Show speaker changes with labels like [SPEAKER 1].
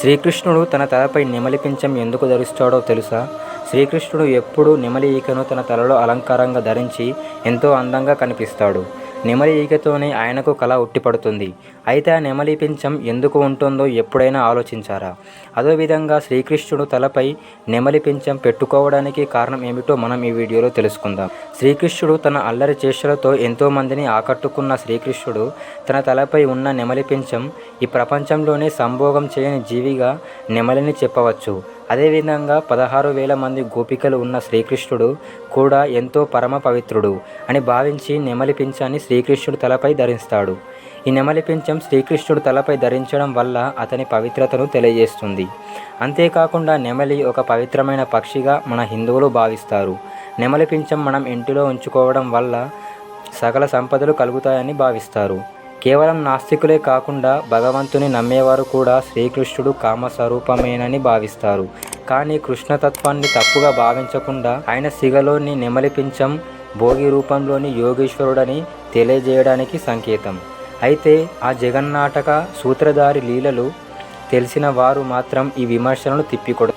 [SPEAKER 1] శ్రీకృష్ణుడు తన తలపై నెమలి పింఛం ఎందుకు ధరిస్తాడో తెలుసా? శ్రీకృష్ణుడు ఎప్పుడూ నెమలి ఈకను తన తలలో అలంకారంగా ధరించి ఎంతో అందంగా కనిపిస్తాడు. నెమలి ఈకతోనే ఆయనకు కళ ఉట్టిపడుతుంది. అయితే ఆ నెమలి పించం ఎందుకు ఉంటుందో ఎప్పుడైనా ఆలోచించారా? అదేవిధంగా శ్రీకృష్ణుడు తలపై నెమలి పించం పెట్టుకోవడానికి కారణం ఏమిటో మనం ఈ వీడియోలో తెలుసుకుందాం. శ్రీకృష్ణుడు తన అల్లరి చేష్టలతో ఎంతోమందిని ఆకట్టుకున్న శ్రీకృష్ణుడు తన తలపై ఉన్న నెమలి పింఛం ఈ ప్రపంచంలోనే సంభోగం చేయని జీవిగా నెమలిని చెప్పవచ్చు. అదేవిధంగా పదహారు వేల మంది గోపికలు ఉన్న శ్రీకృష్ణుడు కూడా ఎంతో పరమ పవిత్రుడు అని భావించి నెమలి పింఛాన్ని శ్రీకృష్ణుడు తలపై ధరిస్తాడు. ఈ నెమలి పింఛం శ్రీకృష్ణుడు తలపై ధరించడం వల్ల అతని పవిత్రతను తెలియజేస్తుంది. అంతేకాకుండా నెమలి ఒక పవిత్రమైన పక్షిగా మన హిందువులు భావిస్తారు. నెమలి పింఛం మనం ఇంటిలో ఉంచుకోవడం వల్ల సకల సంపదలు కలుగుతాయని భావిస్తారు. కేవలం నాస్తికులే కాకుండా భగవంతుని నమ్మేవారు కూడా శ్రీకృష్ణుడు కామస్వరూపమేనని భావిస్తారు. కానీ కృష్ణతత్వాన్ని తప్పుగా భావించకుండా ఆయన సిగలోని నెమలిపించం భోగి రూపంలోని యోగేశ్వరుడని తెలియజేయడానికి సంకేతం. అయితే ఆ జగన్నాటక సూత్రధారి లీలలు తెలిసిన వారు మాత్రం ఈ విమర్శలను తిప్పికొడ